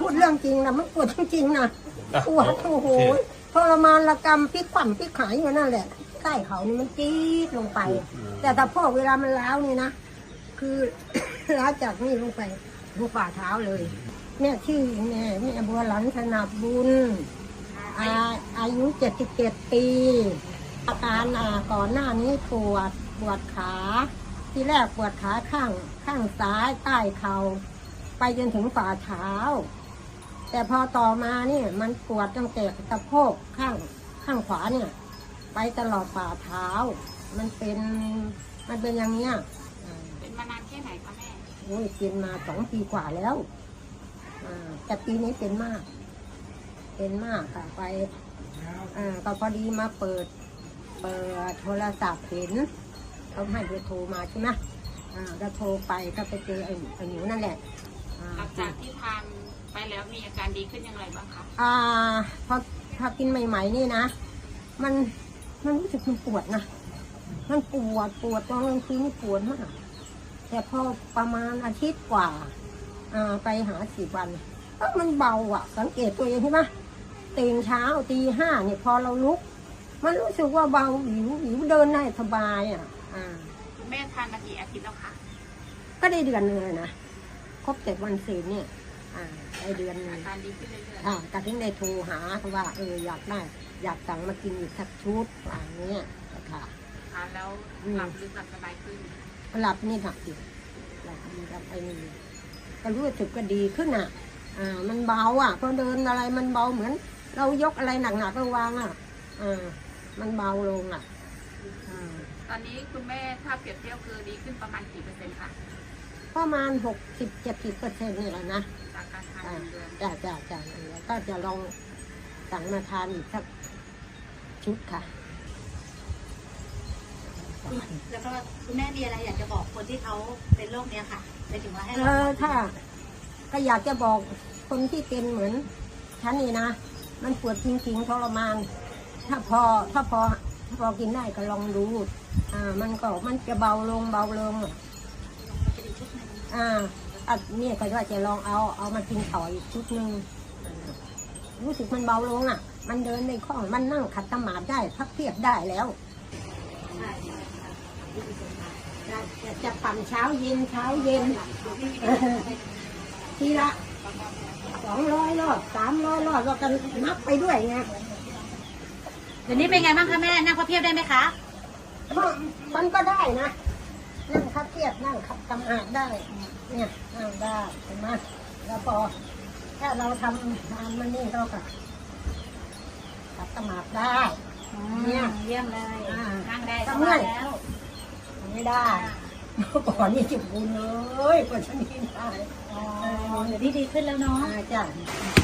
พูดเรื่องจริงนะมันปวดจริงๆนะปวดโอ้โหทรมานระกรรมพลิกขวัญพลิกขายอยู่นั่นแหละใต้เขานี่มันจี๊ดลงไป แต่ถ้าพวกเวลามันล้าวนี่นะคือล้าวจากนี่ลงไปลงฝ่าเท้าเลยแม่ชื่อแม่แม่บัวหลันธนาบุญอาอายุเจ็ดสิบเจ็ดปี อาการอ่าก่อนหน้านี้ปวดปวดขา ที่แรกปวดขาข้างข้างซ้ายใต้เข่า ไปจนถึงฝ่าเท้า แต่พอต่อมาเนี่ยมันปวดตั้งแต่สะโพกข้างข้างขวาเนี่ย ไปตลอดฝ่าเท้า มันเป็นมันเป็นอย่างเนี้ยอ่าเป็นมานานแค่ไหนคะแม่โอ้ยเป็นมาสองปีกว่าแล้วอ่าแต่ปีนี้เป็นมาก เป็นมากค่ะไปอ่าก็พอดีมาเปิด เปิดโทรศัพท์เห็นเขาให้เบอร์โทรมาใช่ไหมอ่าก็โทรไปก็ไปเจอไอ้ไอ้หนูนั่นแหละอ่า หลังจากที่ทานไปแล้วมีอาการดีขึ้นอย่างไรบ้างคะอ่าพอพอกินใหม่ ๆ นี่นะ มันมันรู้สึกมันปวดนะมันปวดปวดตอนกลางคืนนี่ปวดมากแต่พอประมาณอาทิตย์กว่าอ่าไปหาสี่วันเอ้ามันเบาอะ สังเกตตัวเองใช่ไหมตื่นเช้าตีห้าเนี่ยพอเราลุก มันรู้สึกว่าเบาหิวหิวเดินได้สบายอะ อ่า คุณแม่ทานมากี่อาทิตย์แล้วคะก็ได้เดือนหนึงเลยนะ ครบเจ็ดวันศีลเนี่ยอ่าได้เดือนหนึอางการดีขึ้นเรื่อยอ่าก็ถึงได้โทรหาเขาว่าเอออยากได้ อยากสั่งมากินอีกสักชุดอย่างเนี้ยค่ะๆทานแล้วอืมหลับลึกหลับสบายขึ้นหลับนี่หลับอยู่หลับดีกับไอ้นี่ก็รู้สึกก็ดีขึ้นอะ อ่า มันเบาอะพอเดินอะไรมันเบาเหมือน เรายกอะไรหนักๆก็วางอะอ่ามันเบาลงอะอ่าตอนนี้คุณแม่ถ้าเปรียบเทียบคือดีขึ้นประมาณกี่เปอร์เซ็นต์คะ ประมาณหกสิบเจ็ดสิบเปอร์เซ็นต์นี่แหละนะจากการทานอ่าหนึ่งเดือนจ้าจ้าจ้าแล้วก็จะลองสั่งมาทานอีกสักชุดค่ะ แล้วก็คุณแม่มีอะไรอยากจะบอกคนที่เขาเป็นโรคเนี้ยค่ะไปถึงว่าให้เอเราอถ้าก็อยากจะบอกคนที่เป็นเหมือนฉันนี่นะ มันปวดจริงๆทรมาน ถ้าพอถ้าพอถ้าพอกินได้ก็ลองดู อ่า มันก็มันจะเบาลงเบาลง อะอ่าอันนี้ก็ว่าจะลองเอาเอามากินต่ออีกชุดหนึ่งอ่ารู้สึกมันเบาลงอะ มันเดินในคล่องมันนั่งขัดสมาธิได้พักเพียบได้แล้วจะจะปั่นเช้าเย็นเช้าเย็นทีละสองร้อยรอบสามร้อยรอบเรากันนับไปด้วยไงเดี๋ยวนี้เป็นไงบ้างคะแม่นั่งพับเพียบได้ไหมคะมันมันก็ได้นะ นั่งคับเทียบนั่งขับตำอาดได้ เนี่ยนั่งได้เห็นไหมแล้วพอถ้าเราทำทานมันนี่เราก็ขับตำอาดได้เนี่ยเยี่ยมเลยอ่านั่งได้ทำสไงบายแล้วไม่ได้เมื่อก่อนนี่จุบุญเลยกว่าฉันกินได้อ๋อเดี๋ยวนี้ดีขึ้นแล้วเนาะอ่าจ้ะค